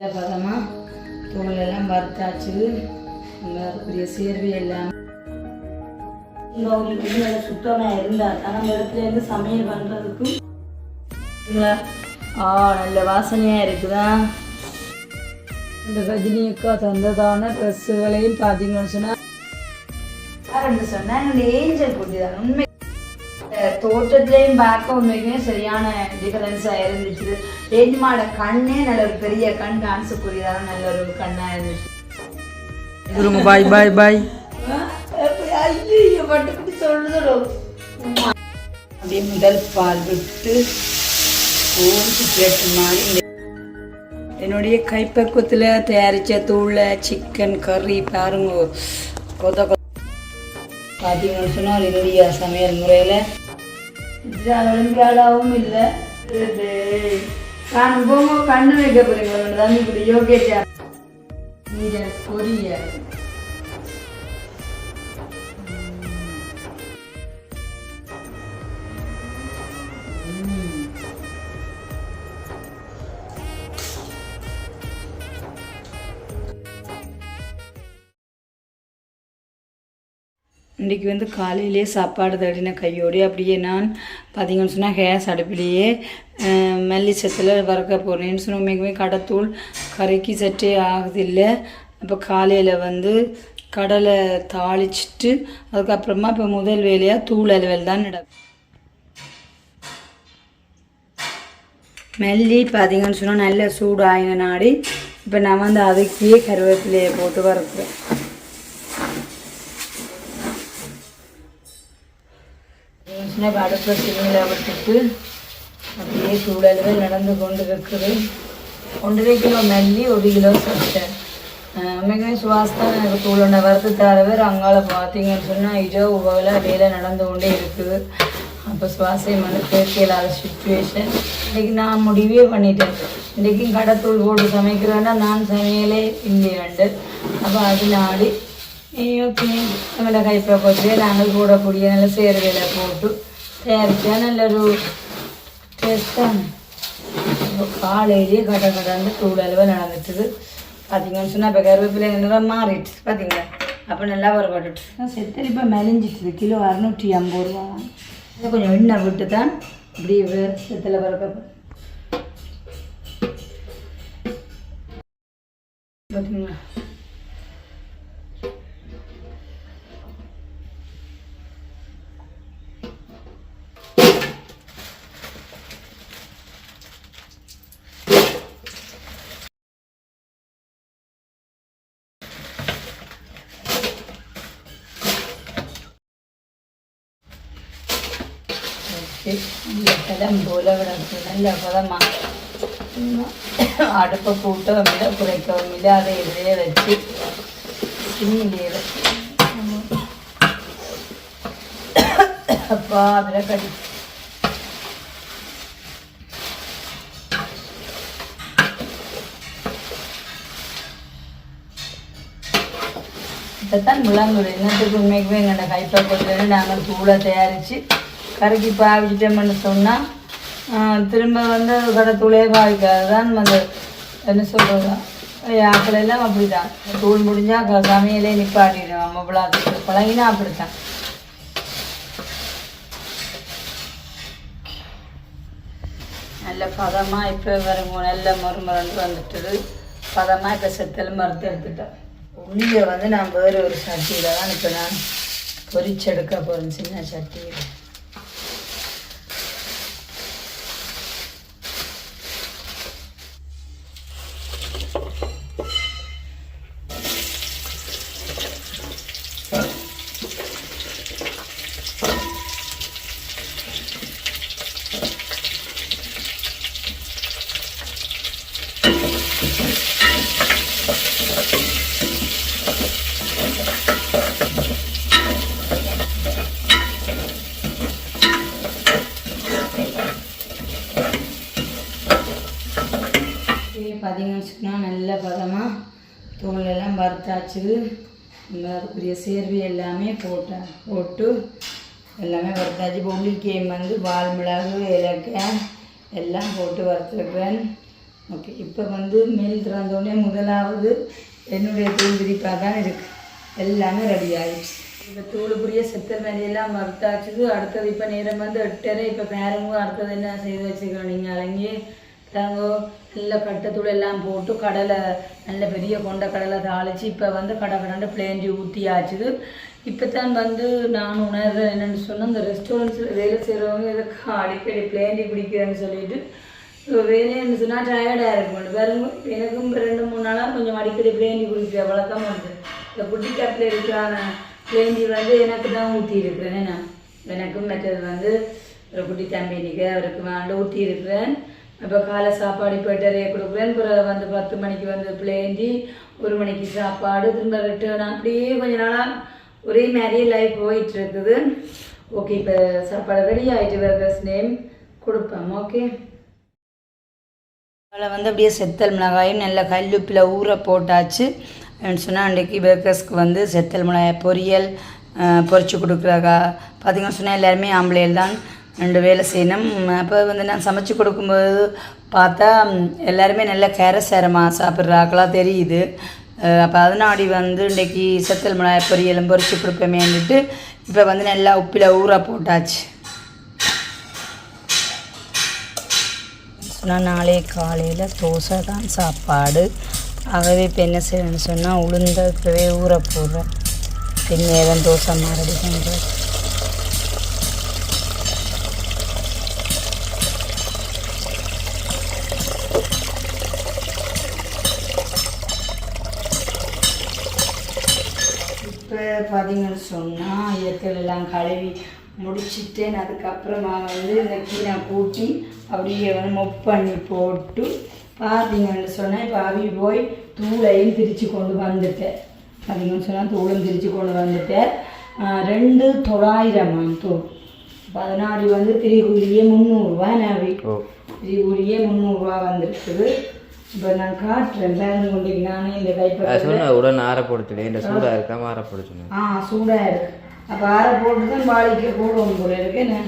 நல்ல பதமாக தூள் எல்லாம் வறுத்தாச்சு அதுக்குரிய சேர்வை எல்லாம். உங்களுக்கு வந்து நல்லா சுத்தமாக இருந்தால் நம்ம இடத்துல இருந்து சமையல் பண்ணுறதுக்கும்? ஆ நல்ல வாசனையாக இருக்குதா? இந்த ரஜினி அக்கா தந்ததான ட்ரெஸ்ஸுகளையும் பார்த்தீங்கன்னு சொன்னால் யாருன்னு சொன்னால் என்னுடைய ஏஞ்சல் குட்டி தான். உண்மை தோற்றத்துலேயும் பார்க்க உண்மைக்குமே சரியான டிஃபரன்ஸாக இருந்துச்சு. ஏஜ்மாட கண்ணே நல்ல ஒரு பெரிய கண் டான்ஸுக்குரியதான நல்ல ஒரு கண்ணாக இருந்துச்சு. குருங்க பாய் பாய் பாய் பட்டுக்கிட்டு சொல்லுதோ அப்படியே முதல் பால் விட்டு கேட்டு மாதிரி என்னுடைய கைப்பக்குவத்தில் தயாரித்த தூளில் சிக்கன் கறி பாருங்க. கொத பார்த்தீங்கன்னு சொன்னால் என்னுடைய சமையல் முறையில் ஒலிம்பியாடாவும் இல்லை. நான் போகும்போது கண்ணு வைக்க போறீங்களா? தான் இப்படி யோகேஷா நீங்க பொரிய இன்றைக்கி வந்து காலையிலே சாப்பாடு தடின கையோடு அப்படியே நான் பார்த்தீங்கன்னு சொன்னால் கேஸ் அடுப்பிலேயே மல்லிச்சத்தில் வறுக்க போகிறேன்னு சொன்னால் உண்மைக்குமே கடத்தூள் கறிக்கு சற்றே ஆகுதில்லை. அப்போ காலையில் வந்து கடலை தாளிச்சிட்டு அதுக்கப்புறமா இப்போ முதல் வேலையாக தூள் அலுவல் தான் நடக்கும். மல்லி பார்த்தீங்கன்னு சொன்னால் நல்ல சூடாயின நாடி. இப்போ நான் வந்து அதுக்கே கருவேப்பிலையை போட்டு வறுக்கிறேன். சின்ன அடுப்பு சிறுமியில் விட்டுட்டு அப்படியே சூழல்கள் நடந்து கொண்டு இருக்குது ஒன்றரை கிலோ மல்லி ஒரு கிலோ சட்டை. மிகவும் சுவாஸ் தான் எனக்கு தூளண்டை வறுத்து தரவர். அங்கால பார்த்தீங்கன்னு சொன்னால் இதோ உபவில் வேலை நடந்து கொண்டே இருக்குது. அப்போ சுவாசம் வந்து கேட்க இல்லாத சுச்சுவேஷன் இன்றைக்கி நான் முடிவே பண்ணிட்டேன். இன்றைக்கும் கடைத்தூள் போட்டு சமைக்கிறேன்னா நான் சமையலே இல்லையாண்டு அப்போ அது நாடி ஓகே நம்மள கைப்பக்கத்திலே நாங்கள் போடக்கூடிய நல்ல சேர்வையில போட்டு தயாரித்தா நல்ல ஒரு டேஸ்டான காலையிலேயே கட கடந்து தூள் அளவு நடந்துட்டுது பார்த்தீங்கன்னு சொன்னால் இப்போ கருவேப்பிலை நிறம் மாறிட்டு பார்த்தீங்களா அப்போ நல்லா வரப்பட்டுட்டு செத்தல் இப்போ மெலிஞ்சிட்டுது கிலோ அறுநூற்றி ஐம்பது ரூபா இன்னும் கொஞ்சம் எண்ணெய் விட்டு தான் இப்படி செத்தில் பறக்க பார்த்தீங்களா பதம் போல விடக்கு நல்ல பதமா அடுப்பை கூட்டவும் இல்லை குறைக்கவும் இல்லை அதை இதிலே வச்சு சிம்மிலே வச்சு அப்பா அதில் கடி இதைத்தான் முழங்குடு என்னத்துக்கு உண்மைக்குமே எங்களோட கைப்பக்குவத்தில் நாங்கள் தூளை தயாரித்து கரைக்கு பாவிச்சிட்டோம்னு சொன்னால் திரும்ப வந்து அது கடை தூளே பாவிக்காது. தான் வந்து என்ன சொல்கிறது ஆக்கள் அப்படி தான் தூள் முடிஞ்சால் சமையலே நிப்பாட்டிடுவோம் நம்ம பிள்ளாத்துக்கு பழகினா அப்படித்தான். நல்ல பதமாக இப்போ வருங்க நல்ல மறுமரண்டு வந்துட்டுது. பதமாக இப்போ செத்தல் மறுத்து எடுத்துட்டேன் உள்ளியை வந்து நான் வேறு ஒரு சட்டியில் தான் இப்போ நான் பொரிச்செடுக்க போகிறேன் சின்ன சட்டியில் பார்த்தீங்கன்னு வச்சுக்கோன்னா நல்ல பதமாக தூள் எல்லாம் வறுத்தாச்சு அதுக்குரிய சேர்வை எல்லாமே போட்டேன் போட்டு எல்லாமே வறுத்தாச்சு. இப்போ உள்ளிக்கேம் வந்து வால் மிளகு ஏலக்காய் எல்லாம் போட்டு வறுத்துருக்கிறேன் ஓகே இப்போ வந்து மேல் திறந்தோடனே முதலாவது என்னுடைய தூள் விரிப்பாக தான் இருக்கு. எல்லாமே ரெடி ஆகிடுச்சு இப்போ தூளுக்குரிய செத்தல் மேலையெல்லாம் மறுத்தாச்சுது அடுத்தது இப்போ நேரம் வந்து எட்டரை இப்போ பேரமும் அடுத்தது என்ன செய்து வச்சுக்கணும் நீங்கள் அலங்கி தாங்கோ நல்ல கட்டத்தூள் எல்லாம் போட்டு கடலை நல்ல பெரிய கொண்ட கடலை தாளித்து இப்போ வந்து கடை கடண்டு பிளேஞ்சி ஊற்றியாச்சுது இப்போ தான் வந்து நான் உணர்றேன் என்னென்னு சொன்னால் இந்த ரெஸ்டாரண்ட்ஸில் வேலை செய்கிறவங்க இதுக்கு அடிக்கடி பிளேண்டி பிடிக்கிறேன்னு சொல்லிட்டு வேலைன்னு சொன்னால் டயர்டாக இருக்கும் பாருங்க எனக்கும் ரெண்டு மூணு நாளாக கொஞ்சம் அடிக்கடி பிளேண்டி குடிக்கிற வழக்கம் வந்து இந்த குட்டி கட்டில் இருக்கிறான பிளேண்டி வந்து எனக்கு தான் ஊற்றி இருக்கிறேன் நான் எனக்கும் மற்றது வந்து ஒரு குட்டி தம்பினிக்கு அவருக்கு வாண்டு ஊற்றி இருக்கிறேன் இப்போ காலை சாப்பாடு இப்போ எட்டரையை கொடுக்குறேன் அப்புறம் வந்து பத்து மணிக்கு வந்து பிளேண்டி ஒரு மணிக்கு சாப்பாடு திரும்ப ரிட்டர்ன் அப்படியே கொஞ்ச நாளாக ஒரே மாதிரியே லைஃப் போயிட்டு இருக்குது. ஓகே இப்போ சாப்பாடு ரெடி ஆகிட்டு வர்க்கர்ஸ் நேம் கொடுப்பேன் ஓகே அதில் வந்து அப்படியே செத்தல் மிளகாயும் நல்ல கல்லுப்பில் ஊற போட்டாச்சு. சொன்னால் அன்றைக்கி பேக்கர்ஸ்க்கு வந்து செத்தல் மிளகாய் பொரியல் பொரிச்சு கொடுக்குறாக்கா. பார்த்திங்கன்னு சொன்னால் எல்லாருமே ஆம்பளையில் தான். ரெண்டு வேலை செய்யணும். அப்போ வந்து நான் சமைச்சு கொடுக்கும்போது பார்த்தா எல்லாருமே நல்ல கேரசேரமாக சாப்பிட்றாக்களாக தெரியுது. அப்போ அதனாடி வந்து இன்றைக்கி செத்தல் மிளகாய் பொரியலும் பொறிச்சு கொடுப்பேமேன்னுட்டு இப்போ வந்து நல்லா உப்பில் ஊற போட்டாச்சு. சொன்னால் நாளே காலையில் தோசை தான் சாப்பாடு. ஆகவே இப்போ என்ன செய்யணும்னு சொன்னால் உளுந்த இப்போவே ஊற போடுறேன் பின்னேரம் தோசை மாதிரி பண்ணுறேன் இப்போ பார்த்தீங்கன்னு சொன்னால் எல்லாம் கழுவி முடிச்சிட்டேன் அதுக்கப்புறமா வந்து இந்த கீரை கூட்டி அப்படியே வந்து மொப் பண்ணி போட்டு பார்த்தீங்கன்னு சொன்னால் இப்போ அவி போய் தூளையும் திரிச்சு கொண்டு வந்துட்டேன். பார்த்தீங்கன்னு சொன்னால் தூளும் திரிச்சு கொண்டு வந்துட்டேன். ரெண்டு தொள்ளாயிரம் தூள். பதினாறு வந்து திரிகூலியே முந்நூறுரூவா நாவி ஓ. திரிகூலியே முந்நூறுரூவா வந்திருக்குது. இப்போ நான் காட்டுறேன். பேருந்து கொண்டு நானே இந்த கைப்பற்ற சொன்ன உடனே ஆற போடுச்சுனே இந்த சூடாக இருக்காம ஆற போடுச்சுனே ஆ சூடாக இருக்கு. அப்போ ஆற போட்டு தான் வாளிக்க போடுவோம் போல இருக்கு. என்ன?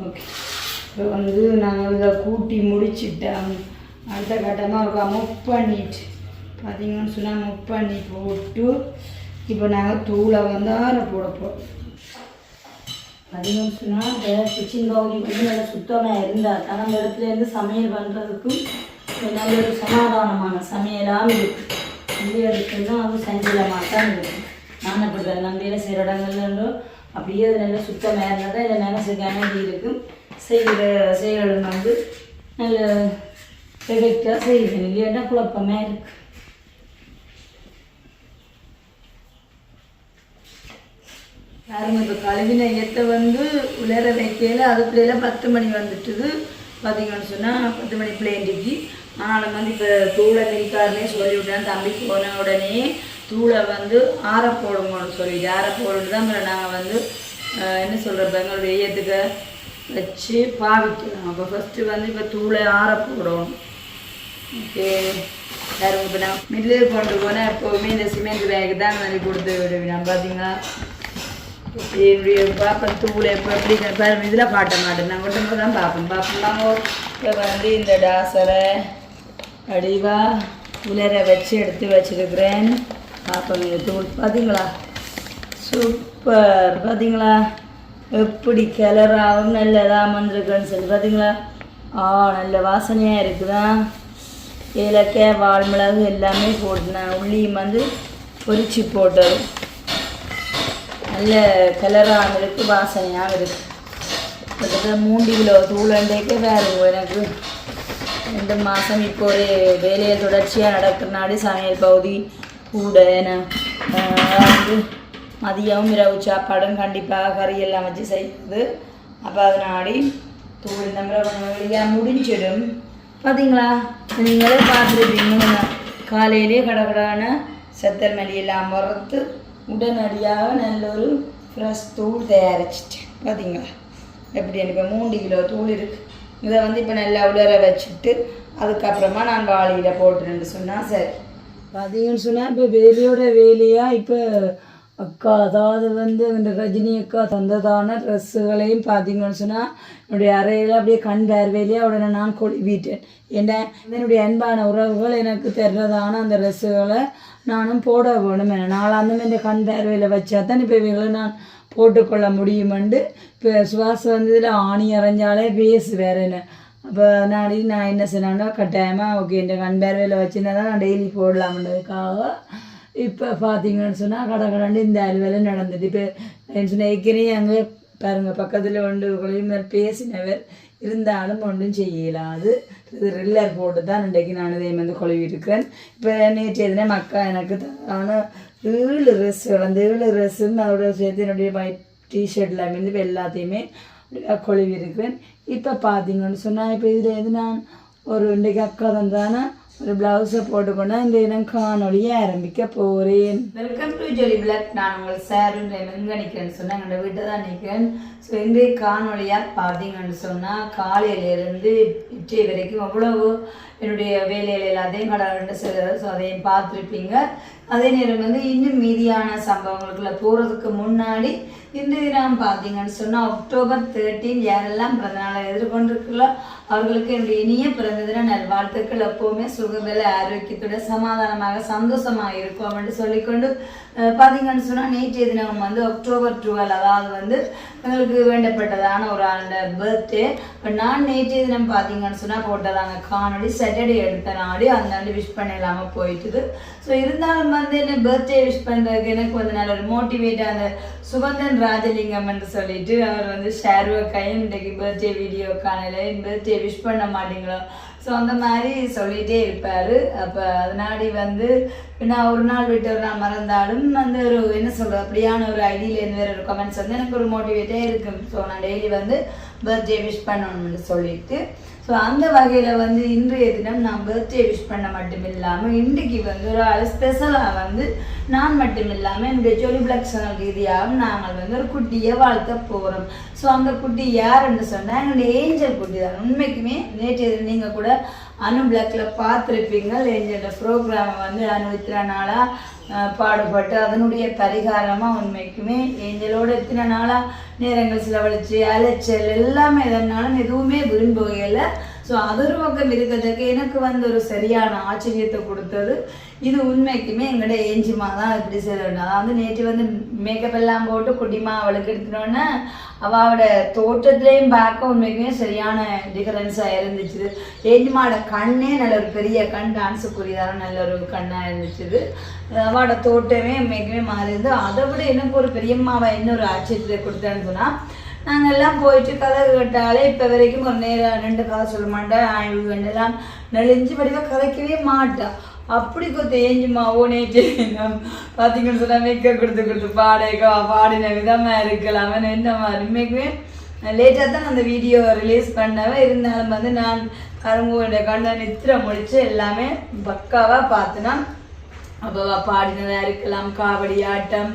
ஓகே. இப்போ வந்து நாங்கள் இதை கூட்டி முடிச்சிட்டோம் அடுத்த கட்டமாக இருக்கா முக் பண்ணிட்டு பார்த்தீங்கன்னு சொன்னால் முக் பண்ணி போட்டு இப்போ நாங்கள் தூளை வந்து ஆற போட போகிறோம் பார்த்தீங்கன்னு சொன்னால் கிச்சன் பகுதி வந்து நல்லா சுத்தமாக இருந்தால் தான் நம்ம இடத்துல இருந்து சமையல் பண்ணுறதுக்கும் நல்ல ஒரு சமாதானமான சமையலாகவும் இருக்குது வெளியே எடுத்துன்னா அது சஞ்சலமாக தான் இருக்கும் நான் அப்படிதான் நம்பியில் சில செய்கிற இடங்கள்ல அப்படியே அது நல்லா சுத்தமாக இருந்தால் தான் இதில் மனசுக்கு அமைதி இருக்கும் செய்கிற செயல்கள் வந்து நல்ல பெர்ஃபெக்டாக செய்யுது. இல்லையாட்டா குழப்பமாக இருக்கு. பாருங்க இப்போ கழுவின எத்தை வந்து உலர வைக்கையில் அதுக்குள்ளே பத்து மணி வந்துட்டுது. பார்த்தீங்கன்னு சொன்னால் பத்து மணி பிள்ளைண்டிக்கு ஆனாலும் வந்து இப்போ தூளை மிதிக்காருன்னே சொல்லிவிட்டேன். தம்பி போன உடனே தூளை வந்து ஆற போடுங்கன்னு சொல்லிட்டு ஆற போட்டுட்டு தான் நாங்கள் வந்து என்ன சொல்கிறப்ப எங்களுடைய ஏற்றுக்க வச்சு பாவிக்கலாம் அப்போ ஃபஸ்ட்டு வந்து இப்போ தூளை ஆற போடணும் ஓகே. யாரும் இப்போ நான் மில்லு கொண்டு போனால் எப்போவுமே இந்த சிமெண்ட் பேக்கு தான் நான் கொடுத்து விடுவேன். பார்த்தீங்களா என்னுடைய பாப்பா தூளை இப்போ எப்படி பாருங்க இதில் காட்ட மாட்டேன். நான் கொண்டு தான் பார்ப்பேன் பார்ப்போம் இப்போ வந்து இந்த டாசரை அடிவா உலர வச்சு எடுத்து வச்சுருக்கிறேன். பார்ப்போம் இந்த தூள். பார்த்தீங்களா சூப்பர். பார்த்தீங்களா எப்படி கிளறாவும் நல்லதாக வந்திருக்குன்னு சொல்லி பார்த்தீங்களா ஆ நல்ல வாசனையாக இருக்குதா? ஏலக்காய் வால்மிளகு எல்லாமே போட்டுனேன். உள்ளியும் வந்து பொரிச்சு போட்டது. நல்ல கலராக இருக்குது வாசனையாக இருக்குது கிட்டத்தட்ட மூன்று கிலோ தூளண்டைக்கு வேறு எனக்கு. ரெண்டு மாதம் இப்போ ஒரு வேலையை தொடர்ச்சியாக நடக்கிறனாடி சமையல் பகுதி கூட வந்து மதியம் இரவு சாப்பாடும் கண்டிப்பாக கறியெல்லாம் வச்சு செய்யுது அப்போ அதனாடி தூள் இந்த மாதிரி கொஞ்சம் வெளியாக முடிஞ்சிடும். பார்த்தீங்களா நீங்களே பார்த்துருப்பீங்க. காலையிலே கடகடான செத்தல் மல்லியெல்லாம் வறுத்து உடனடியாக நல்ல ஒரு ஃப்ரெஷ் தூள் தயாரிச்சிட்டேன். பார்த்தீங்களா எப்படி எனக்கு மூன்று கிலோ தூள் இருக்குது இதை வந்து இப்போ நல்லா உலர வச்சுட்டு அதுக்கப்புறமா நான் வாளியில் போட்டுருன்னு சொன்னால் சரி. பார்த்தீங்கன்னு சொன்னால் இப்போ வேலையோட வேலையாக இப்போ அக்கா அதாவது வந்து இந்த ரஜினி அக்கா தந்ததான ட்ரெஸ்ஸுகளையும் பார்த்தீங்கன்னு சொன்னால் என்னுடைய அறையில் அப்படியே கண் பார்வையிலேயே உடனே நான் கொழுவிட்டேன். ஏன்னா என்னுடைய அன்பான உறவுகள் எனக்கு தர்றதான அந்த ட்ரெஸ்ஸுகளை நானும் போட வேணும். என நாளாந்தும் இந்த கண் பார்வையில் வச்சா தான் இப்போ இவங்களை நான் போட்டுக்கொள்ள முடியுமெண்டு இப்போ சுவாசம் வந்ததில் ஆணி அரைஞ்சாலே பேசு வேற என்ன. அப்போ நான் நான் என்ன சொன்னேன்னா கட்டாயமாக ஓகே இந்த கண் பார்வையில் வச்சுருந்தா தான் நான் டெய்லி போடலாம்ன்றதுக்காக இப்போ பார்த்தீங்கன்னு சொன்னால் கடை கடண்டு இந்த அலுவலை நடந்தது. இப்போ என்ன சொன்னால் ஏற்கனவே அங்கே பாருங்கள் பக்கத்தில் ஒன்று பேசினவர் இருந்தாலும் ஒன்றும் செய்யலாது. இது ரில்லர் போட்டு தான் இன்றைக்கு நான் இதே வந்து கொழுவி இருக்கிறேன். இப்போ நேற்று எதுனா மக்கா எனக்கு தான ஏழு ட்ரெஸ்ஸுகள் அந்த ஏழு ட்ரெஸ்ஸும் அதோட சேர்த்து என்னுடைய ஒயிட் டிஷர்ட்டில் வந்து இப்போ எல்லாத்தையுமே கொழுவி இருக்கிறேன். இப்போ பார்த்தீங்கன்னு சொன்னால் இப்போ இதில் எது நான் ஒரு இன்றைக்கு அக்கா தந்தானா ஒரு ப்ளவுஸை போட்டுக்கொண்டா இந்த இனம் காணொலியை ஆரம்பிக்க போகிறேன் வெல்கம் டு ஜொலி பிளாக் நான் உங்கள் சாரும் எங்கே நிற்கிறேன்னு சொன்னால் எங்கள் வீட்டை தான் நிற்கிறேன் ஸோ இன்றைய காணொலியாக பார்த்தீங்கன்னு சொன்னால் காலையிலேருந்து இற்றை வரைக்கும் அவ்வளவு என்னுடைய வேலையில் எல்லாத்தையும் கடவுள்கிட்ட செய்கிறது ஸோ அதையும் பார்த்துருப்பீங்க அதே நேரம் வந்து இன்னும் மீதியான சம்பவங்களுக்குள்ள போகிறதுக்கு முன்னாடி இன்றைய தினம் பார்த்தீங்கன்னு சொன்னால் அக்டோபர் தேர்ட்டீன் யாரெல்லாம் பிறந்த நாளை எதிர்கொண்டிருக்கிறோ அவர்களுக்கு என்னுடைய இனிய பிறந்த தின நல்வாழ்த்துக்கள் எப்போவுமே சுகபல ஆரோக்கியத்தோட சமாதானமாக சந்தோஷமாக இருக்கும் அப்படின்னு சொல்லிக்கொண்டு பார்த்தீங்கன்னு சொன்னால் நேற்றைய தினம் வந்து அக்டோபர் டுவெல் அதாவது வந்து எங்களுக்கு வேண்டப்பட்டதான ஒரு ஆளோட பர்த்டே இப்போ நான் நேற்றைய தினம் பார்த்தீங்கன்னு சொன்னால் போட்டதாங்க காணொலி சாட்டர்டே எடுத்த நாடு அந்த நாள் விஷ் பண்ண இல்லாமல் போயிட்டுது. ஸோ இருந்தாலும் வந்து என்ன பர்த்டே விஷ் பண்ணுறதுக்கு எனக்கு வந்து நல்ல ஒரு மோட்டிவேட்டாக அந்த சுகந்தன் ராஜலிங்கம் என்று சொல்லிட்டு அவர் வந்து ஷேர்வ கையும் இன்றைக்கு பர்த்டே வீடியோ காணல பர்த்டே விஷ் பண்ண மாட்டீங்களோ ஸோ அந்த மாதிரி சொல்லிகிட்டே இருப்பார். அப்போ அதனாடி வந்து நான் ஒரு நாள் விட்டு ஒரு நாள் மறந்தாலும் அந்த ஒரு என்ன சொல்கிறது அப்படியான ஒரு ஐடியிலேருந்து வேறு ஒரு கமெண்ட்ஸ் வந்து எனக்கு ஒரு மோட்டிவேட்டே இருக்கும். ஸோ நான் டெய்லி வந்து பர்த்டே விஷ் பண்ணணும்னு சொல்லிட்டு. ஸோ அந்த வகையில் வந்து இன்றைய தினம் நான் பர்த்டே விஷ் பண்ண மட்டும் இல்லாமல் இன்றைக்கு வந்து ஒரு ஸ்பெஷலாக வந்து நான் மட்டும் இல்லாமல் என்னுடைய ஜொலி பிளாக் சேனல் நாங்கள் வந்து ஒரு குட்டியை வாழ்த்த போகிறோம் ஸோ அந்த குட்டி யாருன்னு சொன்னால் என்னுடைய ஏஞ்சல் குட்டி தான். உண்மைக்குமே நேற்று நீங்கள் கூட அனு பிளாக்ல பார்த்துருப்பீங்க. ஏஞ்சலோட ப்ரோக்ராமை வந்து அனு நாளாக பாடுபட்டு அதனுடைய பரிகாரமாக உண்மைக்குமே ஏஞ்சலோடு எத்தனை நாளாக நேரங்கள் செலவழிச்சு அலைச்சல் எல்லாமே எதனாலும் எதுவுமே வீண் ஸோ அது ஒரு பக்கம் இருக்கிறதுக்கு எனக்கு வந்து ஒரு சரியான ஆச்சரியத்தை கொடுத்தது. இது உண்மைக்குமே எங்களோட ஏஞ்சிமா தான் இப்படி செய்யணும் அதாவது நேற்று வந்து மேக்கப் எல்லாம் போட்டு குட்டிமா அவளுக்கு எடுத்துனோன்னே அவளோட தோட்டத்துலேயும் பார்க்க உண்மைக்குமே சரியான டிஃபரன்ஸாக இருந்துச்சு. ஏஞ்சிமாவோட கண்ணே நல்ல ஒரு பெரிய கண் டான்ஸுக்குரியதான நல்ல ஒரு கண்ணாக இருந்துச்சு. அவளோட தோட்டமே உண்மைக்குமே மாறிருந்து அதை விட எனக்கு ஒரு பெரியம்மாவை இன்னொரு ஆச்சரியத்தை கொடுத்தேன்னு சொன்னால் நாங்கள் எல்லாம் போயிட்டு கதை கேட்டாலே இப்போ வரைக்கும் ஒரு நேரம் ரெண்டு கதை சொல்ல மாட்டேன். ஆய்வு வேண்டெல்லாம் நெளிஞ்சு படிவாக கதைக்கவே மாட்டான் அப்படி கொத்த ஏஞ்சுமாவோ நேற்று பார்த்தீங்கன்னு சொன்னால் மேக்கப் கொடுத்து கொடுத்து பாடேக்கா பாடின விதமாக இருக்கலாம். என்ன மாதிரி? லேட்டாக தான் அந்த வீடியோ ரிலீஸ் பண்ணவே. இருந்தாலும் வந்து நான் கருங்கோட கண்ணை நித்திர முடித்து எல்லாமே பக்காவாக பார்த்துனா அப்போ பாடினதாக இருக்கலாம். காவடி ஆட்டம்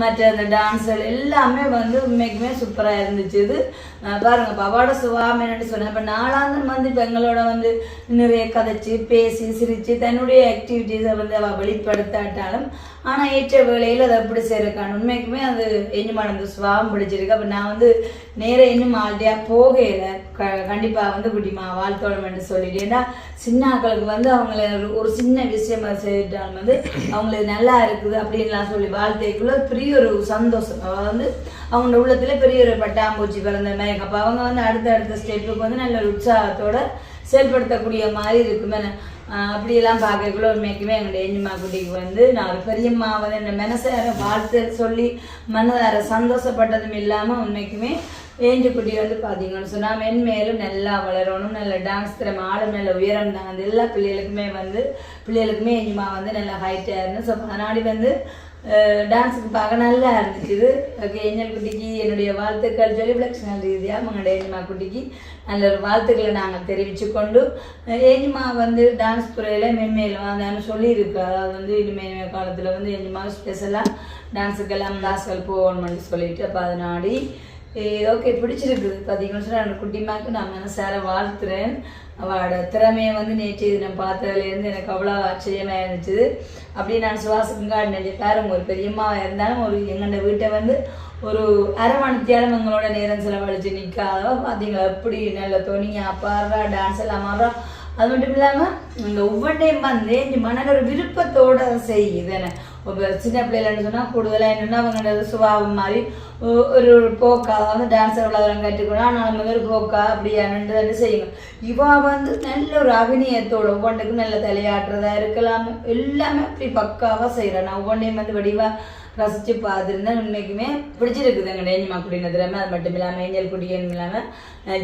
மற்ற அந்த டான்ஸ்கள் எல்லாமே வந்து உண்மைக்குமே சூப்பராக இருந்துச்சு. இது பாருங்க பவாட சுவாமின்னு சொன்னேன் இப்போ நாளாந்தம் வந்து இப்போ எங்களோட வந்து நிறைய கதைச்சு பேசி சிரித்து தன்னுடைய ஆக்டிவிட்டீஸை வந்து அவள் வெளிப்படுத்தாட்டாலும் ஆனால் ஏற்ற வேளையில் அதை அப்படி செய்யறக்கான உண்மைக்குமே அது எஞ்சுமான அந்த சுவாபம் பிடிச்சிருக்கு. அப்போ நான் வந்து நேராக இன்னும் ஆல்டியாக போகையில் க கண்டிப்பாக வந்து குட்டிமா வாழ்த்தோழமென்று சொல்லிட்டு ஏன்னா சின்னாக்களுக்கு வந்து அவங்கள ஒரு- ஒரு சின்ன விஷயம் செய்தாலும் வந்து அவங்களுக்கு நல்லா இருக்குது அப்படின்லாம் சொல்லி வாழ்த்தைக்குள்ள பெரிய ஒரு சந்தோஷம். அவ வந்து அவங்க உள்ளத்துல பெரிய ஒரு பட்டாம்பூச்சி பிறந்த மாதிரி இருக்கு. அப்போ அவங்க வந்து அடுத்த அடுத்த ஸ்டெப்புக்கு வந்து நல்ல உற்சாகத்தோட செயல்படுத்தக்கூடிய மாதிரி இருக்குமே அப்படியெல்லாம் பார்க்கக்குள்ள உண்மைக்குமே எங்களுடைய எஞ்சிமா குட்டிக்கு வந்து நான் ஒரு பெரியம்மா வந்து என்ன மனசார வாழ்த்து சொல்லி மனதார சந்தோஷப்பட்டதும் இல்லாமல் உண்மைக்குமே ஏஞ்சு குட்டி வந்து பார்த்தீங்கன்னு சொன்னால் மென்மேலும் நல்லா வளரணும் நல்ல டான்ஸ் திறமை ஆடு மேலே உயரம் தான் அந்த எல்லா பிள்ளைகளுக்குமே வந்து பிள்ளைகளுக்குமே எஞ்சிமா வந்து நல்லா ஹைட்டாக இருந்து ஸோ அதனாடி வந்து டான்ஸுக்கு பார்க்க நல்லா இருந்துச்சு ஓகே ஏஞ்சல் குட்டிக்கு என்னுடைய வாழ்த்துக்கள் ஜொலி பிளக்ஷனல் ரீதியாக எங்களுடைய ஏஞ்சிமா குட்டிக்கு நல்ல ஒரு வாழ்த்துக்களை நாங்கள் தெரிவித்து கொண்டு அஹ் ஏஞ்சிமா வந்து டான்ஸ் துறையில் மென்மேலும் அதான்னு சொல்லியிருக்கு. அதாவது வந்து இனிமேல் காலத்தில் வந்து ஏஞ்சிமா ஸ்பெஷலாக டான்ஸுக்கெல்லாம் கிளாஸ்கள் போகணும்னு சொல்லிட்டு அப்போ அதனாடி ஓகே பிடிச்சிருக்குது. பார்த்தீங்கன்னு சொன்னால் அந்த குட்டிமாக்கு நான் மனசார வாழ்த்துறேன். அவளோட திறமையை வந்து நேற்று நான் பார்த்ததுலேருந்து எனக்கு அவ்வளோ ஆச்சரியமாக இருந்துச்சு. அப்படி நான் சுவாசங்காடு காட்டினேன் ஒரு பெரியம்மாவாக இருந்தாலும் ஒரு எங்கள் வீட்டை வந்து ஒரு அரை மணித்தியாலும் எங்களோட நேரம் செலவழிச்சு நிற்காதவ பார்த்தீங்களா எப்படி நல்ல துணியா பாடுறா டான்ஸ் எல்லாம் ஆடுறா. அது மட்டும் இல்லாமல் இந்த ஒவ்வொன்றையும் வந்து இந்த விருப்பத்தோடு ஒரு விருப்பத்தோட இப்போ சின்ன பிள்ளைலன்னு சொன்னால் கூடுதலாக என்னென்னா அவங்களோட சுபாவம் மாதிரி ஒரு போக்கா வந்து டான்ஸ் விளாட்றவங்க கற்றுக்கணும் ஆனால் நம்ம ஒரு போக்கா அப்படியானு செய்யுங்க. இவா வந்து நல்ல ஒரு அபிநயத்தோட ஒவ்வொன்றுக்கும் நல்ல தலையாட்டுறதா இருக்கலாம். எல்லாமே அப்படி பக்காவாக செய்கிறேன் நான் ஒவ்வொன்றையும் வந்து வடிவாக ரசித்து பார்த்துருந்தேன். உண்மைக்குமே பிடிச்சிருக்குது எங்கள் டேஞ்சிமா குடின திறமை. அது மட்டும் இல்லாமல் ஏஞ்சல் குடியன் இல்லாமல்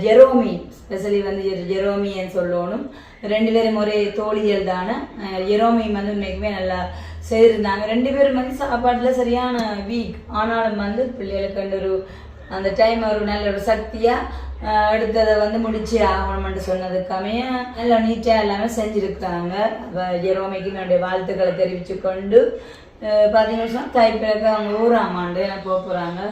ஜெரோமி ஸ்பெஷலி வந்து ஜெரோமின்னு சொல்லணும். ரெண்டு பேரும் ஒரே தோழிகள் தானே. அஹ் ஜெரோமி வந்து உண்மைக்குமே நல்லா செய்திருந்தாங்க. ரெண்டு பேரும் வந்து சாப்பாட்டில் சரியான வீக் ஆனாலும் வந்து பிள்ளைகளுக்கு வந்து ஒரு அந்த டைம் ஒரு நல்ல ஒரு சக்தியாக எடுத்ததை வந்து முடிச்சு ஆகணும்னு சொன்னதுக்காமே நல்லா நீட்டாக எல்லாமே செஞ்சுருக்காங்க அப்போ ஜெரோமிக்கு என்னுடைய வாழ்த்துக்களை தெரிவித்து கொண்டு அஹ் பார்த்தீங்கன்னு சொன்னால் அவங்க ஊராம் ஆண்டு எனக்கு போக போகிறாங்க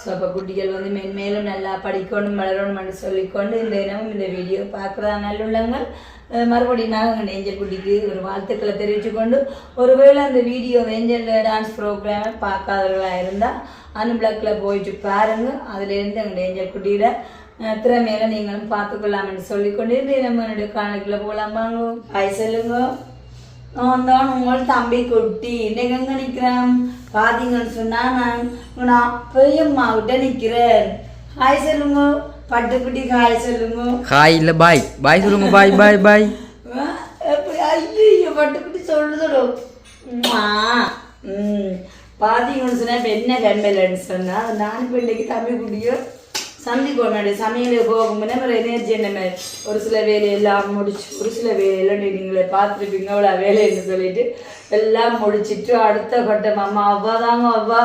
ஸோ அப்போ குட்டிகள் வந்து மென்மேலும் நல்லா படிக்கணும் வளரணும்னு சொல்லிக்கொண்டு இந்த தினமும் இந்த வீடியோ பார்க்குறாங்க நல்லுள்ளங்கள். மறுபடியும் நாங்கள் ஏஞ்சல் குட்டிக்கு ஒரு வாழ்த்துக்களை தெரிவித்துக்கொண்டு ஒருவேளை அந்த வீடியோ ஏஞ்சல் டான்ஸ் ப்ரோக்ராம் பார்க்காதவர்களாக இருந்தால் அன்பிளக்கில் போயிட்டு பாருங்கள் அதுலேருந்து எங்கள் ஏஞ்சல் குட்டியோட திறமையில நீங்களும் பார்த்துக்கொள்ளாம்னு சொல்லிக்கொண்டு இந்த நம்ம என்னுடைய காணக்குள்ளே போகலாமாங்க ஹாய் சொல்லுங்க. நான் தான் உங்கள் தம்பி குட்டி. இன்னைக்கு எங்கே நிற்கிறேன் பாத்தீங்கன்னு சொன்னா நான் நான் பெரியம்மா கிட்ட ஹாய் சொல்லுங்க. பட்டுக்குட்டிக்கு ஹாய் சொல்லுங்க ஹாய் இல்லை பாய் பாய் சொல்லுங்க பாய் பாய் பாய் ஐயோ பட்டுக்குட்டி சொல்லுதோ பாத்தீங்கன்னு சொன்னா இப்போ என்ன கம்பெனின்னு சொன்னா நான் இப்போ இன்னைக்கு தம்பி குட்டியோ மேடம் சமையல் போகும்போது நம்ம எனர்ஜி என்ன ஒரு சில வேலையெல்லாம் முடிச்சு ஒரு சில வேலையெல்லாம் நீங்களே பார்த்துருப்பீங்க அவ்வளோ வேலைன்னு சொல்லிட்டு எல்லாம் முடிச்சிட்டு அடுத்த கட்டம் அம்மா அவ்வா தாங்க அவ்வா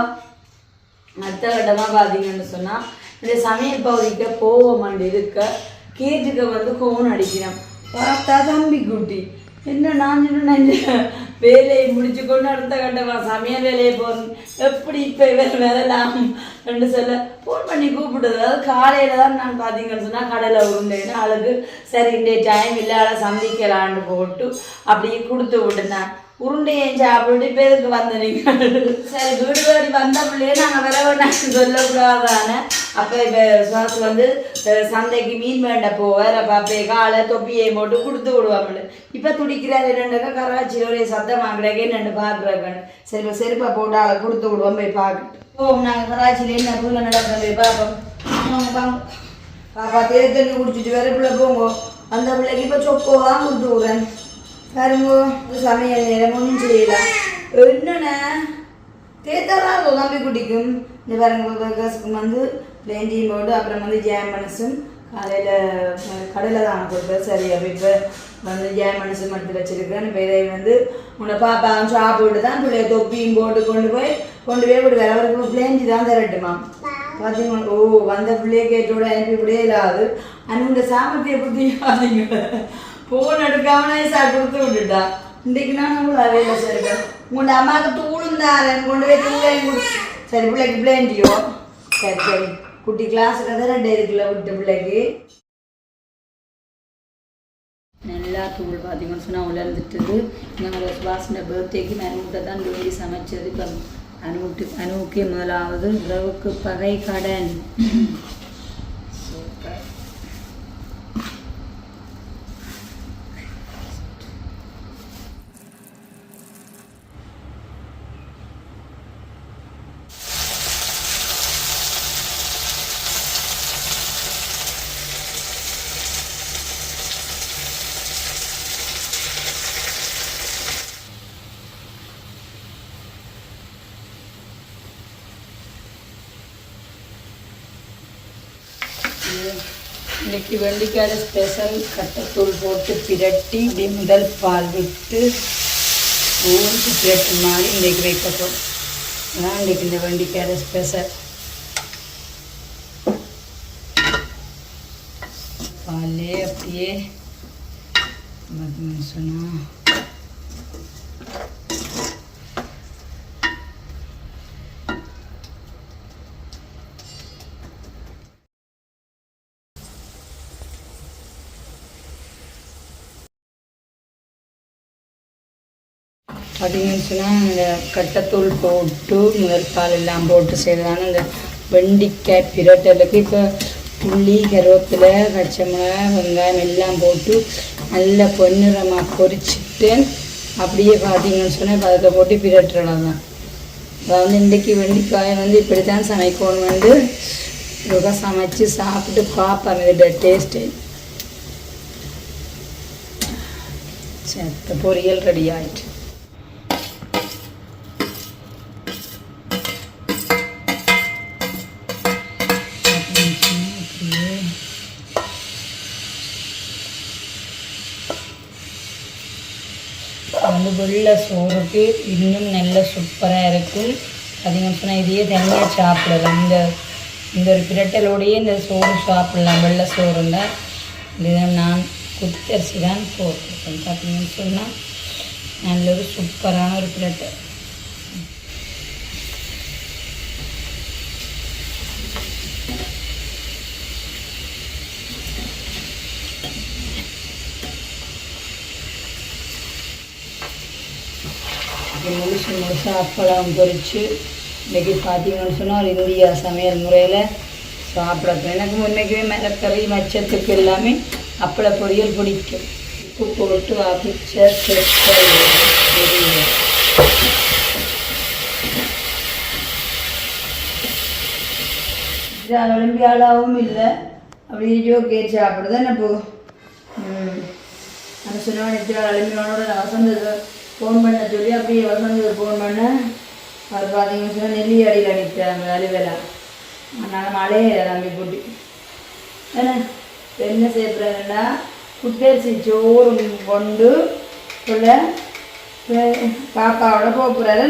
அடுத்த கட்டமாக பார்த்தீங்கன்னு சொன்னால் இந்த சமையல் பகுதிக்கு போக மாண்டி இருக்க கேஜுக்கு வந்து கோன் அடிக்கிறேன். பார்த்தா தம்பி குட்டி. என்ன நான் சொன்னேன் வேலையை முடிச்சு கொண்டு அடுத்த கட்டமாக சமையல் வேலையை போகணும் எப்படி இப்போ வேறு வரலாம் ரெண்டு சொல்ல ஃபோன் பண்ணி கூப்பிடுது அதாவது காலையில் தான் நான் பார்த்தீங்கன்னு சொன்னால் கடலை உருண்டேன்னு அழகு. சரி இந்த டைம் இல்லை அவளை சந்திக்கலான்னு போட்டு அப்படியே கொடுத்து விட்டுனேன் உருண்டையை சாப்பிட்டு இப்போ எதுக்கு வந்த நீங்கள் சரி வீடு வாடி வந்த பிள்ளையே நாங்கள் வர வேண்டாம் சொல்லக்கூடாதானே? அப்போ இப்போ சுவாசு வந்து சந்தைக்கு மீன் வேண்ட போவார். அப்போ அப்போ காலை தொப்பியை போட்டு கொடுத்து விடுவாங்க இப்போ துடிக்கிறார். ரெண்டுக்கா கராச்சி ஒரே சத்தம் கிடைக்கே ரெண்டு பார்க்குறாங்கன்னு சரி இப்போ செருப்பை போட்டு அதை கொடுத்து விடுவோம் போய் பார்க்க ஓ நாங்கள் கராச்சியில் என்ன புள்ள நடக்கிறோம் போய் பார்ப்போம். பாப்பா தெரு தண்ணி குடிச்சிட்டு வேற பிள்ளை போங்க. அந்த பிள்ளைக்கு இப்போ சொப்போ தான் கொடுத்து விடுறேன் பாருங்க சமையல் நேரம் ஒன்றும் செய்யலாம் என்னண்ணே? தேத்தாதான் இருக்கும் கம்பி குடிக்கும் இந்த பாருங்க பர்கர்ஸ்க்கு வந்து பிளேன் போட்டு அப்புறம் வந்து ஜாம் மனசும் காலையில் கடையில் தான் கொடுப்பேன் சரி அப்போ இப்போ வந்து ஜாம் மனசும் எடுத்து வச்சிருக்கேன் இப்போ இதை வந்து உன்னை பாப்பா சாப்பிட்டு தான் பிள்ளைய தொப்பியும் போட்டு கொண்டு போய் கொண்டு போய் விடுவேன். அவருக்கு பிளேன் தான் தரட்டுமா? பார்த்தீங்களா ஓ வந்த பிள்ளைய கேட்டோட அனுப்பி இப்படியே இல்லாது. அந்த சாமர்த்திய புத்தி பார்த்தீங்க போன் எடுக்காம நைஸா கொடுத்து விட்டுட்டா இன்றைக்கு நான் நம்மள வேலை செய்யறேன் உங்களோட அம்மாவுக்கு தூளும் தாரேன் கொண்டு போய் தூளையும் கொடு சரி பிள்ளைக்கு பிள்ளைண்டியோ சரி சரி குட்டி கிளாஸுக்கு தான் ரெண்டு இருக்குல்ல விட்டு பிள்ளைக்கு நல்லா தூள் பார்த்தீங்கன்னு சொன்னால் உலர்ந்துட்டுது எங்களோட சுபாஷின பர்த்டேக்கு அனுவிட்ட தான் வேண்டி சமைச்சது இப்போ அனுவிட்டு அனுவுக்கே முதலாவது உறவுக்கு பகை கடன் சூப்பர் இன்னைக்கு வெள்ளிக்கால ஸ்பெஷல் கட்டத்தூள் போட்டு பிரட்டி இப்படி பால் விட்டு ஊருக்கு பிரட்டு மாதிரி இன்றைக்கி வைக்க போகிறோம் அதான் இன்னைக்கு இந்த வெள்ளிக்கால ஸ்பெஷல் பாலே அப்படியே பார்த்தீங்கன்னு சொன்னால் இந்த கட்டத்தூள் போட்டு முதல்பால் எல்லாம் போட்டு செய்ததான இந்த வெண்டிக்காய் பிரட்டலுக்கு இப்போ புளி கருவேப்பிலை பச்சை மிளகாய் வெங்காயம் எல்லாம் போட்டு நல்லா பொன்னிறமாக பொரிச்சிட்டு அப்படியே பார்த்தீங்கன்னு சொன்னால் இப்போ அதை போட்டு பிரட்டலாம் தான் அதாவது இன்றைக்கி வெண்டிக்காயை வந்து இப்படி தான் சமைக்கணும் வந்து இவங்க சமைச்சு சாப்பிட்டு பார்ப்பாங்க இதோட டேஸ்ட்டு சத்த பொரியல் ரெடி ஆகிட்டு வந்து சோறுக்கு இன்னும் நல்ல சூப்பராக இருக்கும். அதிகம் சொன்னால் இதையே தனியாக சாப்பிடலாம். இந்த இந்த ஒரு பிரட்டலோடையே இந்த சோறு சாப்பிடலாம். வெள்ளை சோறுல இதுதான் நான் குத்தரிசி தான் போட்டிருக்கேன். பார்த்தீங்கன்னு சொன்னால் நல்ல ஒரு சூப்பரான ஒரு பிரட்டல் அப்படி முழுசு முழுசாக அப்பளம் பொறிச்சு இன்றைக்கி பார்த்தீங்கன்னு சொன்னால் ஒரு இந்தியா சமையல் முறையில் சாப்பிடணும் எனக்கு முன்னைக்குமே மிளக்கறி மச்சத்துக்கு எல்லாமே அப்பள பொரியல் பிடிக்கும். உப்பு போட்டு அபிச்ச ஒலிம்பியாலாவும் இல்லை. அப்படி ஜோக்கே சாப்பிடுதான் என்ன போ ம். அந்த சொன்னவன் நித்திரா அலுமினோட வசந்தது ஃபோன் பண்ண சொல்லி அப்படியே வசந்தது ஃபோன் பண்ண. அவர் பார்த்தீங்கன்னு சொன்னால் நெல்லி அடியில் நிற்கிறாங்க அலுவேலா. அதனால் மழையே நம்பி போட்டி என்ன என்ன செய்யப்படுறா குட்டரிசி சோறு கொண்டு பிள்ளை பாப்பாவோட போக போகிறாரு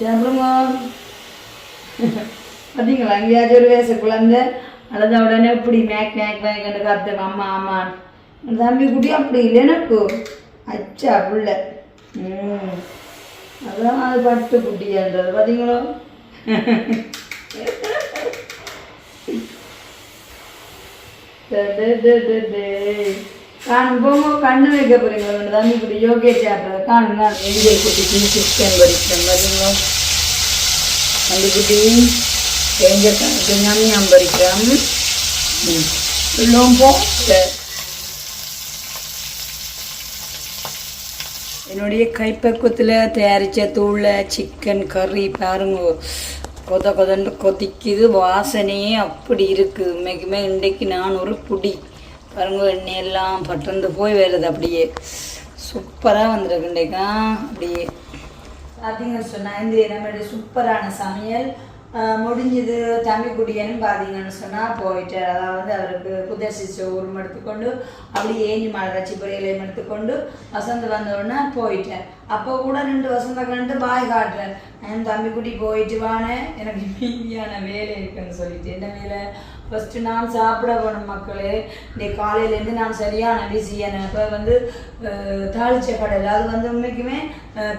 சாப்பிடுங்க. பார்த்தீங்களா எங்கேயாச்சும் ஒரு வயசு குழந்தை அழுத உடனே இப்படி மேக் மேக் மேக்னு கத்து அம்மா அம்மா. தம்பி குட்டி அப்படி இல்லை எனக்கு. அச்சா புள்ள. ம். அதான் அது பட்டு குட்டியான்றது பார்த்தீங்களோ காணும். போகும்போது கண்ணு வைக்க போறீங்க. தம்பி இப்படி யோகே சாப்பிட்றது காணுங்க எங்கே குட்டி சிக்கன் பறிக்கிறேன் பார்த்தீங்களோ அந்த குட்டி எங்க ஞாபகம் ஞாபகம் படிக்கிறோம் லோம்போ என்னுடைய கைப்பக்குவத்தில் தயாரித்த தூளை சிக்கன் கறி பாருங்க. கொத கொதன்னு கொதிக்குது வாசனையே அப்படி இருக்குது. உண்மைக்குமே இன்றைக்கு நான் ஒரு புடி. பாருங்க எண்ணெயெல்லாம் பட்டந்து போய் வருது அப்படியே. சூப்பராக வந்திருக்கு இன்றைக்கா அப்படியே. பார்த்தீங்கன்னு சொன்னால் இந்த நம்மளுடைய சூப்பரான சமையல். முடிஞ்சது. தம்பி குடியனும் பார்த்தீங்கன்னு சொன்னால் போயிட்டார். அதாவது அவருக்கு புதர்சி சோறும் எடுத்துக்கொண்டு அப்படியே ஏஞ்சி மலராட்சி பொரியலையும் எடுத்துக்கொண்டு வசந்த் வந்தோடனே போயிட்டேன் அப்போ கூட ரெண்டு வசந்த கண்டு பாய் காட்டுறேன் என் தம்பி குட்டி போயிட்டு வானே எனக்கு மீதியான வேலை இருக்குன்னு சொல்லிட்டு. என்ன வேலை? ஃபஸ்ட்டு நான் சாப்பிட போகணும் மக்களே. இன்னைக்கு காலையிலேருந்து நான் சரியான பிஸியான இப்போ வந்து அஹ், தாளிச்ச கடல். அது வந்து உண்மைக்குமே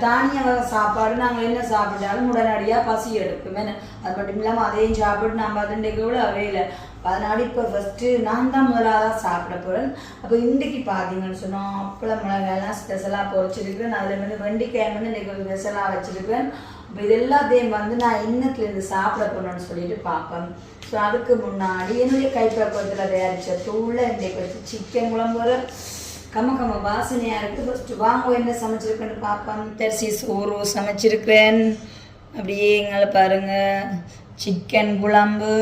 தானிய வகை சாப்பாடு. நாங்கள் என்ன சாப்பிட்டாலும் உடனடியாக பசி எடுக்கும். அது மட்டும் இல்லாமல் அதையும் சாப்பிட்டு நான் இன்றைக்கு கூட வேலை அதனால இப்போ ஃபஸ்ட்டு நான் தான் முதலாக தான் சாப்பிட போகிறேன் அப்போ இன்றைக்கி பார்த்தீங்கன்னு சொன்னோம் அப்பளம் மிளகாயெல்லாம் ஸ்பெஷலாக பொரிச்சிருக்கிறேன். அதில் வந்து வெண்டிக்காய் வந்து இன்றைக்கி ஸ்பெஷலாக வச்சுருக்கேன் இப்போ இது எல்லாத்தையும் வந்து நான் இன்னத்துலேருந்து சாப்பிட போகணும்னு சொல்லிட்டு பார்ப்பேன். ஸோ அதுக்கு முன்னாடி என்னுடைய கைப்பக்குவத்தில் தயாரித்த தூளை இன்றைக்கு வச்சு சிக்கன் குழம்பு வர கம்ம கம்ம வாசனையாக இருக்குது ஃபஸ்ட்டு வாங்க என்ன சமைச்சிருக்கேன்னு பார்ப்போம் தரிசி சோறு சமைச்சிருக்கிறேன். அப்படியே எங்களை பாருங்கள் சிக்கன் குழம்பு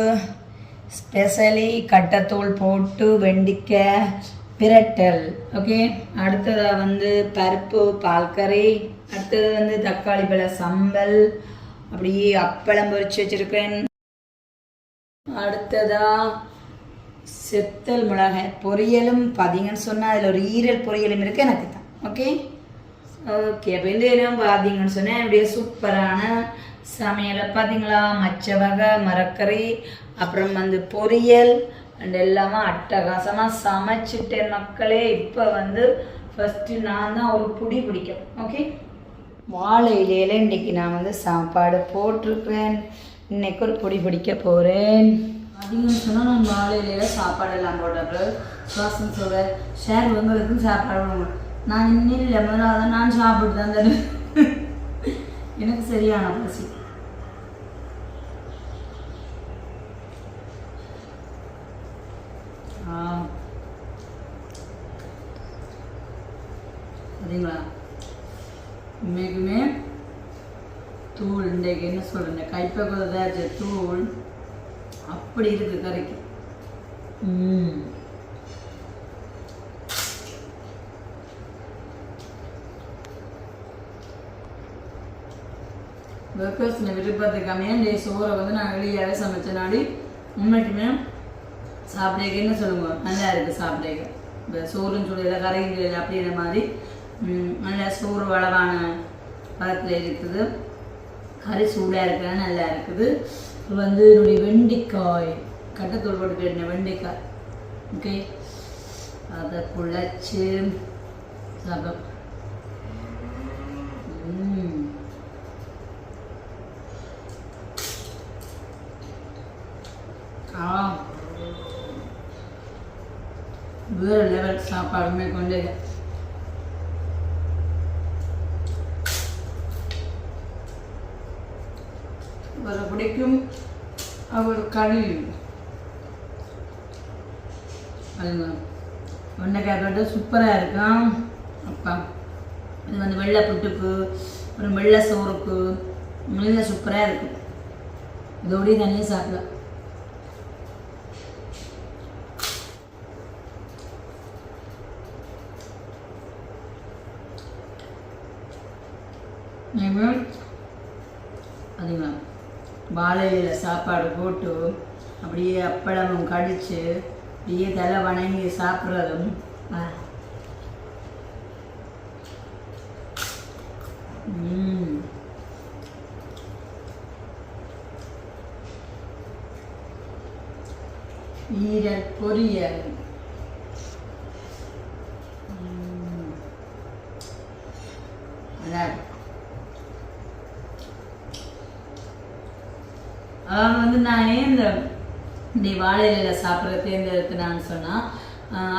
ஸ்பெஷலி கட்டத்தூள் போட்டு வெண்டிக்காய் பிரட்டல். ஓகே அடுத்ததாக வந்து பருப்பு பால்கறி. அடுத்தது வந்து தக்காளி பழ சம்பல் அப்படியே அப்பளம் பொறிச்சு வச்சிருக்கேன். அடுத்ததா செத்தல் மிளகாய். பொரியலும் பார்த்தீங்கன்னு சொன்னால் அதில் ஒரு ஈரல் பொரியலும் இருக்குது எனக்கு தான். ஓகே? ஓகே அப்போ இந்த இடம் பார்த்தீங்கன்னு சொன்னேன் அப்படியே சூப்பரான சமையலை. பார்த்தீங்களா மச்ச வகை மரக்கறி அப்புறம் வந்து பொரியல் அண்ட் எல்லாமே அட்டகாசமாக சமைச்சிட்டேன் மக்களே. இப்போ வந்து ஃபஸ்ட்டு நான் தான் ஒரு புடி பிடிக்கும். ஓகே? வாழை இலையில் இன்னைக்கு நான் வந்து சாப்பாடு போட்டிருக்கிறேன். இன்னைக்கு ஒரு பொடி பிடிக்க போகிறேன் அதிகம் சொன்னால் நான் வாழை இலையில் சாப்பாடு எல்லாம் போடுறது. சுவாசம் சொல்ல ஷேர் உங்களுக்கும் சாப்பாடு நான் இன்னும் இல்லை முதல்ல நான் சாப்பிட்டு தான் தருவேன் எனக்கு சரியான பசி. ஆ சரிங்களா? உண்மைக்குமே தூள் இன்றைக்கு என்ன சொல்கிறேன் கைப்பக்குவதாச்சு தூள். அப்படி இருக்கு கறிக்கு. ம். ஒர்க்கர்ஸ் விருப்பத்துக்காமே இந்த சோறை வந்து நான் வெளியாகவே சமைச்ச நாடி? உண்மைக்குமே சாப்பிட்டேக்க என்ன சொல்லுங்க? நல்லா இருக்குது சாப்பிட்டேக்க இந்த சோறுன்னு சொல்லல கரையும் சொல்லல அப்படிங்கிற மாதிரி. நல்லா சோறு வளவான பதத்தில் இருக்குது. கறி சூடாக இருக்கிற நல்லா இருக்குது. இது வந்து என்னுடைய வெண்டைக்காய். கட்டத்தூள் போட்டு கேட்டேன் வெண்டைக்காய். ஓகே அதை குழச்சி சாப்பிட வேறு லெவல் சாப்பாடுமே கொண்டு அவரை பிடிக்கும் அவர் களி அதுங்க வெண்டைக்காய் கட்டு சூப்பராக இருக்கும். அப்பா இது வந்து வெள்ளை புட்டுக்கு அப்புறம் வெள்ளை சோறுக்கு நல்ல சூப்பராக இருக்கும். இதோடய தனியாக சாப்பிடலாம். அதுங்களா வாழையில் சாப்பாடு போட்டு அப்படியே அப்பளமும் கடித்து அப்படியே தலை வணங்கி சாப்பிட்றதும் ஈரல் பொரியல். ம். நல்லா அவங்க வந்து நான் ஏன் இந்த இந்த வாழை சாப்பிட்ற தேர்ந்தெடுத்துனான்னு சொன்னால்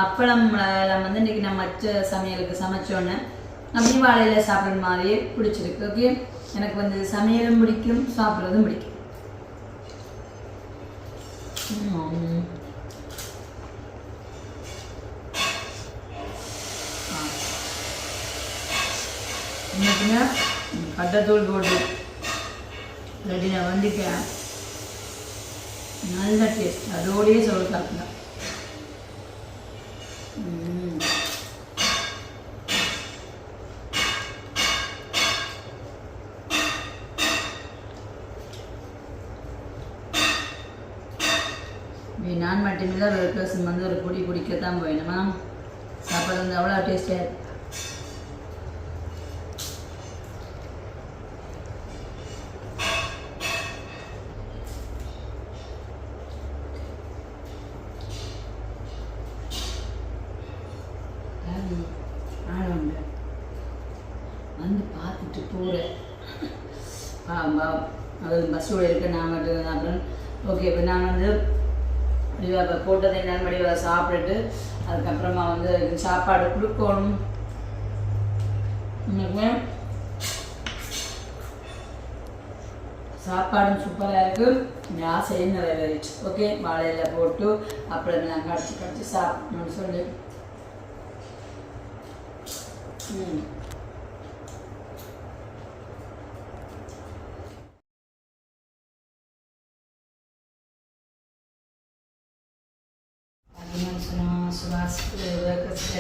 அப்பளம் எல்லாம் வந்து இன்னைக்கு நான் மற்ற சமையலுக்கு சமைச்சோன்னே அப்படி வாழையில் சாப்பிட்ற மாதிரியே பிடிச்சிருக்கு ஓகே எனக்கு வந்து சமையலும் பிடிக்கும் சாப்பிட்றதும் பிடிக்கும் ம். கட்டத்தூள் போட்டு ரெடி நான் வந்துட்டேன் நல்ல டேஸ்ட் அதோடையே சோறு சாப்பிடலாம் நான் மட்டுமே தான் பர்சன் வந்து ஒரு பொடி குடிக்கத்தான் போயிடுமா? சாப்பாடு வந்து அவ்வளோ டேஸ்டாக இருக்கும் ஆளுங்க வந்து பார்த்துட்டு போகிறேன் ஆமா அது பஸ்ஸோட நான் மட்டும் தான் அப்புறம் ஓகே இப்போ நான் வந்து இப்போ போட்டதை என்னென்னு அதை சாப்பிட்டுட்டு அதுக்கப்புறமா வந்து சாப்பாடு கொடுக்கணும். சாப்பாடும் சூப்பராக இருக்கு. செய்யணும் ஆசையும் நிறைவேறிச்சு? ஓகே வாழையில் போட்டு அப்புறம் நான் கடிச்சு கடிச்சு சாப்பிடணும்னு சொல்லி. ம்.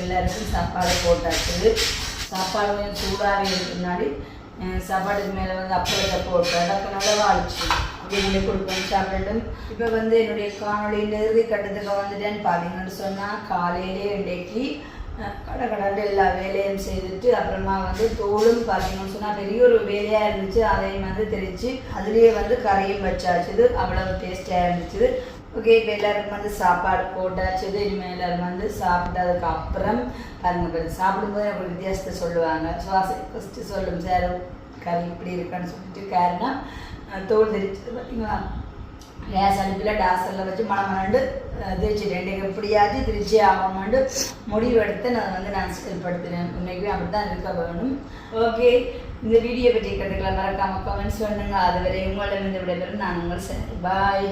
எல்லாருக்கும் சாப்பாடு போட்டாச்சு. சாப்பாடு கொஞ்சம் சூடாகவே இருக்கு முன்னாடி. சாப்பாடுக்கு மேலே வந்து அப்பளத்தை போட்டு அடக்க நல்லா வாழிச்சு வெளியில் கொடுப்பேன் சாப்பிட்டு இப்போ வந்து என்னுடைய காணொலியில் இறுதி கட்டத்துக்கு வந்துட்டேன்னு பார்த்தீங்கன்னு சொன்னால் காலையிலே இன்றைக்கு கடை கடந்து எல்லா வேலையும் செய்துட்டு அப்புறமா வந்து தோலும் பார்த்தீங்கன்னு சொன்னால் பெரிய ஒரு வேலையாக இருந்துச்சு. அதையும் வந்து தெரிச்சு அதுலேயே வந்து கரையும் வச்சாச்சுது அவ்வளவு டேஸ்டியாக இருந்துச்சு. ஓகே இப்போ எல்லாருக்கும் வந்து சாப்பாடு போட்டாச்சுது இனிமேல் எல்லாரும் வந்து சாப்பிட்டதுக்கு அப்புறம் பாருங்க சாப்பிடும்போது அப்படி வித்தியாசத்தை சொல்லுவாங்க. சுவாச ஃபஸ்ட்டு சொல்லும் சார் கறி இப்படி இருக்கான்னு சொல்லிட்டு காரணம் தோல் தெரிச்சது பார்த்தீங்களா கேஸ் அடுப்பில் டாசரில் வச்சு மணமணண்டு திருச்சிட்டேன் எப்படியாச்சும் திருச்சி ஆகணும்னு முடிவு எடுத்து நான் வந்து நான் செயல்படுத்தினேன் உண்மைக்குமே அப்படி தான் இருக்க வேணும். ஓகே இந்த வீடியோ பற்றி கற்றுக்கலாம் மறக்காம கமெண்ட்ஸ் பண்ணுங்க அதுவரை உங்களிடம் இருந்து விடைபெறும். நான் உங்கள் சரி பாய்